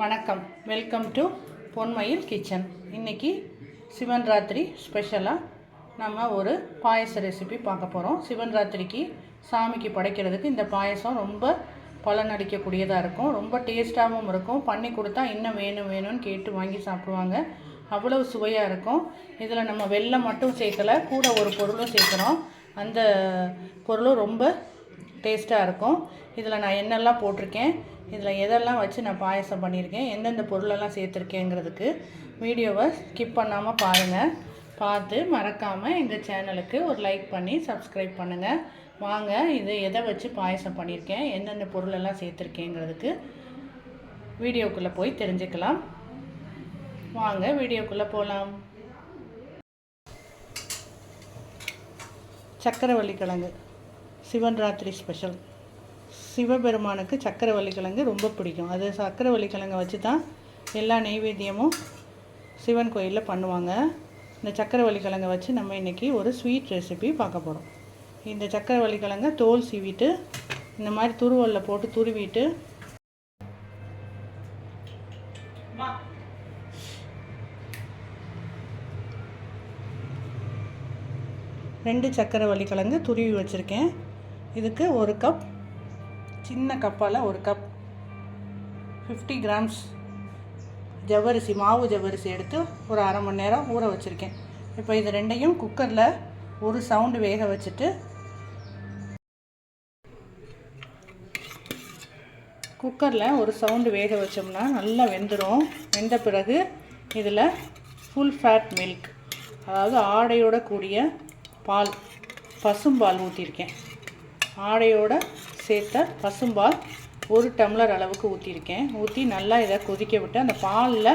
வணக்கம். Welcome to பொன்மயில் kitchen இன்றைக்கி சிவன் ராத்திரி ஸ்பெஷலாக நம்ம ஒரு பாயச ரெசிபி பார்க்க போகிறோம் சிவன் ராத்திரிக்கு சாமிக்கு படைக்கிறதுக்கு இந்த பாயசம் ரொம்ப பலனடிக்கக்கூடியதாக இருக்கும். ரொம்ப டேஸ்ட்டாகவும் இருக்கும். பண்ணி கொடுத்தா இன்னும் வேணும் வேணும்னு கேட்டு வாங்கி சாப்பிடுவாங்க. அவ்வளவு சுவையாக இருக்கும். இதில் நம்ம வெள்ளம் மட்டும் சேர்க்கலை கூட ஒரு பொருளும் சேர்க்குறோம். அந்த பொருளும் ரொம்ப டேஸ்ட்டாக இருக்கும். இதில் நான் என்னெல்லாம் போட்டிருக்கேன் இதில் எதெல்லாம் வச்சு நான் பாயசம் பண்ணியிருக்கேன் எந்தெந்த பொருளெல்லாம் சேர்த்துருக்கேங்கிறதுக்கு வீடியோவை ஸ்கிப் பண்ணாமல் பாருங்கள் பார்த்து மறக்காமல் எங்கள் சேனலுக்கு ஒரு லைக் பண்ணி சப்ஸ்கிரைப் பண்ணுங்கள் வாங்க இது எதை வச்சு பாயசம் பண்ணியிருக்கேன் எந்தெந்த பொருளெல்லாம் சேர்த்துருக்கேங்கிறதுக்கு வீடியோக்குள்ளே போய் தெரிஞ்சுக்கலாம். வாங்க வீடியோக்குள்ளே போகலாம். சக்கரவள்ளி கிழங்கு. சிவன் ராத்திரி ஸ்பெஷல். சிவபெருமானுக்கு சக்கரவள்ளி கிழங்கு ரொம்ப பிடிக்கும். அது சக்கரவள்ளி கிழங்கை வச்சு தான் எல்லா நெய்வேத்தியமும் சிவன் கோயிலில் பண்ணுவாங்க. இந்த சக்கரவள்ளி கிழங்கை வச்சு நம்ம இன்றைக்கி ஒரு ஸ்வீட் ரெசிபி பார்க்க போகிறோம் இந்த சக்கரவள்ளி கிழங்கை தோல் சீவிட்டு இந்த மாதிரி துருவலில் போட்டு துருவிட்டு ரெண்டு சக்கரவள்ளி கிழங்கு துருவி வச்சுருக்கேன். இதுக்கு ஒரு கப் சின்ன கப்பால் ஒரு கப் ஃபிஃப்டி கிராம்ஸ் ஜவ்வரிசி மாவு ஜவ்வரிசி எடுத்து ஒரு அரை மணி நேரம் ஊற வச்சுருக்கேன். இப்போ இது ரெண்டையும் குக்கரில் ஒரு சவுண்டு வேக வச்சுட்டு குக்கரில் ஒரு சவுண்டு வேக வச்சோம்னா நல்லா வெந்துடும் வெந்த பிறகு இதில் ஃபுல் ஃபேட் மில்க் அதாவது ஆடையோட கூடிய பால் பசும்பால் ஊற்றிருக்கேன் ஆடையோட சேர்த்த பசும்பால் ஒரு டம்ளர் அளவுக்கு ஊற்றிருக்கேன் ஊற்றி நல்லா இதை கொதிக்க விட்டு அந்த பாலில்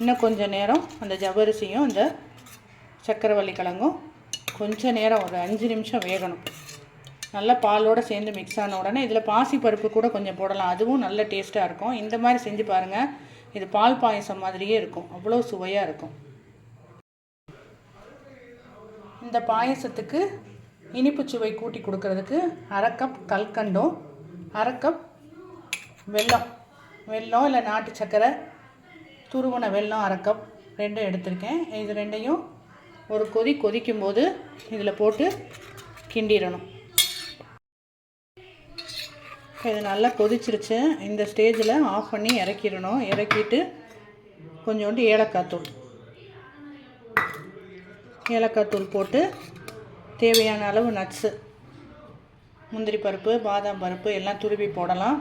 இன்னும் கொஞ்சம் நேரம் அந்த ஜவ்வரிசியும் அந்த சக்கரவள்ளி கிழங்கும் கொஞ்சம் நேரம் ஒரு அஞ்சு நிமிஷம் வேகணும். நல்லா பாலோடு சேர்ந்து மிக்ஸ் ஆன உடனே இதில் பாசி பருப்பு கூட கொஞ்சம் போடலாம். அதுவும் நல்ல டேஸ்ட்டாக இருக்கும். இந்த மாதிரி செஞ்சு பாருங்கள் இது பால் பாயசம் மாதிரியே இருக்கும். அவ்வளோ சுவையாக இருக்கும். இந்த பாயசத்துக்கு இனிப்பு சுவை கூட்டி கொடுக்கறதுக்கு அரை கப் கல்கண்டும் அரை கப் வெல்லம். வெல்லம் இல்லை நாட்டு சர்க்கரை துருவன வெல்லம் அரை கப் ரெண்டும் எடுத்திருக்கேன். இது ரெண்டையும் ஒரு கொதி கொதிக்கும்போது இதில் போட்டு கிண்டிடணும். இது நல்லா கொதிச்சிருச்சு. இந்த ஸ்டேஜில் ஆஃப் பண்ணி இறக்கிடணும். இறக்கிட்டு கொஞ்சோண்டு ஏலக்காய் தூள். ஏலக்காய் தூள் போட்டு தேவையான அளவு நட்ஸு முந்திரி பருப்பு பாதாம் பருப்பு எல்லாம் துருவி போடலாம்.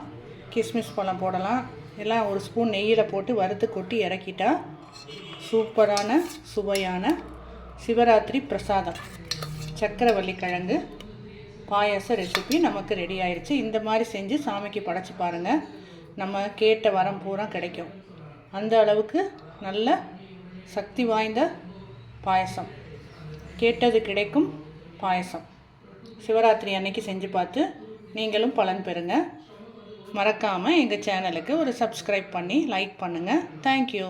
கிஸ்மிஸ் பழம் போடலாம். எல்லாம் ஒரு ஸ்பூன் நெய்யில் போட்டு வறுத்து கொட்டி இறக்கிட்டா சூப்பரான சுவையான சிவராத்திரி பிரசாதம். சக்கரவள்ளி கிழங்கு பாயாச ரெசிபி நமக்கு ரெடி ஆயிடுச்சு இந்த மாதிரி செஞ்சு சாமிக்கு படைச்சி பாருங்கள் நம்ம கேட்ட வரம் பூரா கிடைக்கும். அந்த அளவுக்கு நல்ல சக்தி வாய்ந்த பாயசம். கேட்டது கிடைக்கும். பாயசம். சிவராத்திரி அன்னைக்கு செஞ்சு பார்த்து நீங்களும் பலன் பெறுங்க. மறக்காமல் எங்கள் சேனலுக்கு ஒரு சப்ஸ்கிரைப் பண்ணி லைக் பண்ணுங்கள் தேங்க்யூ